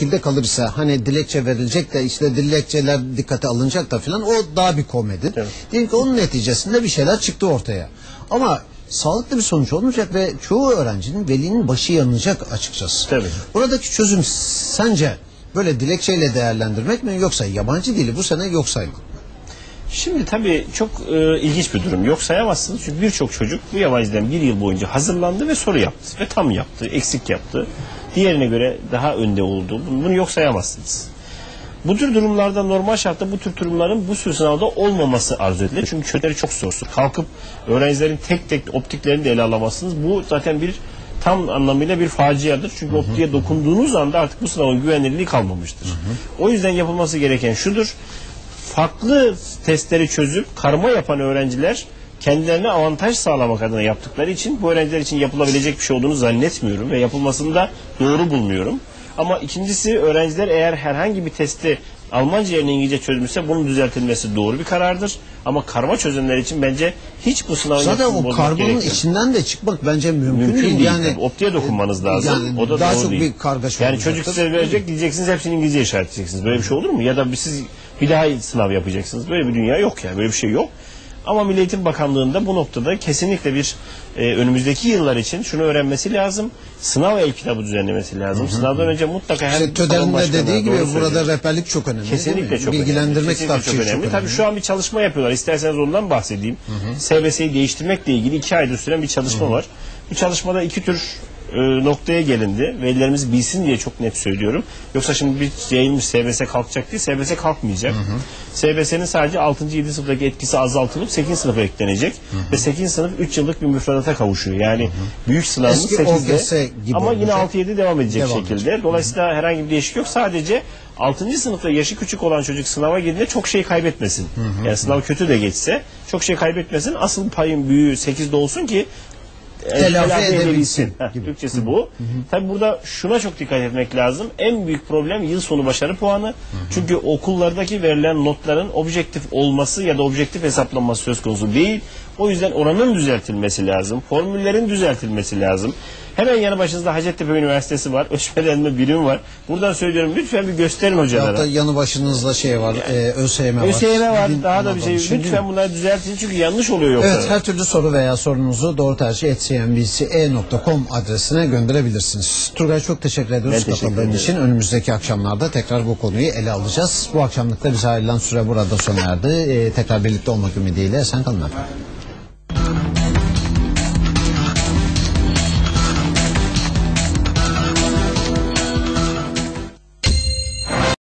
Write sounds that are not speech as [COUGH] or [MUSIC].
şekilde kalırsa hani dilekçe verilecek de işte dilekçeler dikkate alınacak da filan o daha bir komedi. Evet. Diyelim ki onun neticesinde bir şeyler çıktı ortaya. Ama sağlıklı bir sonuç olmayacak ve çoğu öğrencinin velinin başı yanacak açıkçası. Tabii. Buradaki çözüm sence böyle dilekçeyle değerlendirmek mi yoksa yabancı dili bu sene yok saymak mı? Şimdi tabii çok e, ilginç bir durum. Yok sayamazsınız çünkü birçok çocuk bu yabancı dilden bir yıl boyunca hazırlandı ve soru yaptı. Ve tam yaptı, eksik yaptı. Diğerine göre daha önde oldu. Bunu, yok sayamazsınız. Bu tür durumlarda normal şartta bu tür durumların bu tür sınavda olmaması arzu edilir. Çünkü çocukları çok sorusu. Kalkıp öğrencilerin tek tek optiklerini de ele alamazsınız. Bu zaten bir tam anlamıyla bir faciadır. Çünkü optiğe dokunduğunuz anda artık bu sınavın güvenilirliği kalmamıştır. O yüzden yapılması gereken şudur. Farklı testleri çözüp karma yapan öğrenciler kendilerine avantaj sağlamak adına yaptıkları için bu öğrenciler için yapılabilecek bir şey olduğunu zannetmiyorum ve yapılmasını da doğru bulmuyorum. Ama ikincisi öğrenciler eğer herhangi bir testi Almanca yerine İngilizce çözmüşse bunun düzeltilmesi doğru bir karardır. Ama karma çözümler için bence hiç bu sınavın Zaten o bozmak kargonun gerekmiyor. içinden de çıkmak bence mümkün, Mümkün değil. Yani tabii. Optiğe dokunmanız lazım. yani o da daha doğru çok değil. bir kargaşa Yani olacaktır. çocuk size verecek diyeceksiniz hepsini İngilizce işaretleyeceksiniz. Böyle bir şey olur mu? Ya da siz bir daha sınav yapacaksınız. Böyle bir dünya yok yani. Böyle bir şey yok. Ama Milli Eğitim Bakanlığı'nda bu noktada kesinlikle bir e, önümüzdeki yıllar için şunu öğrenmesi lazım. Sınav el kitabı düzenlemesi lazım. Sınavdan önce mutlaka her İşte salon TÖDER'in de dediği gibi burada söylüyor. rehberlik çok önemli. Kesinlikle çok Bilgilendirmek önemli. Kesinlikle kitapçığı çok önemli. Tabii şu an bir çalışma yapıyorlar. İsterseniz ondan bahsedeyim. SBS'yi değiştirmekle ilgili iki aydır süren bir çalışma var. Bu çalışmada iki tür e, noktaya gelindi. Velilerimiz bilsin diye çok net söylüyorum. Yoksa şimdi bir yayılmış SBS kalkacak değil, SBS kalkmayacak. SBS'nin sadece 6. 7. sınıftaki etkisi azaltılıp 8. sınıfa eklenecek. Ve 8. sınıf 3 yıllık bir müfredata kavuşuyor. Yani büyük sınavımız Eski 8'de OGS gibi ama yine olacak. 6-7 devam edecek Devam şekilde. Dolayısıyla herhangi bir değişik yok. Sadece 6. sınıfta yaşı küçük olan çocuk sınava girdiğinde çok şey kaybetmesin. Yani sınav kötü de geçse çok şey kaybetmesin. Asıl payın büyüğü 8'de olsun ki Telafi edebilsin Heh, gibi. Türkçesi bu. Tabi burada şuna çok dikkat etmek lazım. En büyük problem yıl sonu başarı puanı. Çünkü okullardaki verilen notların objektif olması ya da objektif hesaplanması söz konusu değil. O yüzden oranın düzeltilmesi lazım. Formüllerin düzeltilmesi lazım. Hemen yanı başınızda Hacettepe Üniversitesi var. [LAUGHS] Ölçmelenme birimi var. Buradan söylüyorum lütfen bir gösterin hocalara. Hatta yanı başınızda şey var, e, ÖSYM var. ÖSYM var. Daha da bir şey. Lütfen bunları düzeltin çünkü yanlış oluyor yoksa. Evet her türlü soru veya sorunuzu doğru tercih cnbc.com adresine gönderebilirsiniz. Turgay çok teşekkür ediyoruz Ben teşekkür katıldığın ederim. için. Önümüzdeki akşamlarda tekrar bu konuyu ele alacağız. Bu akşamlıkta bize ayrılan süre burada sona erdi. Ee, tekrar birlikte olmak ümidiyle sen kalın efendim.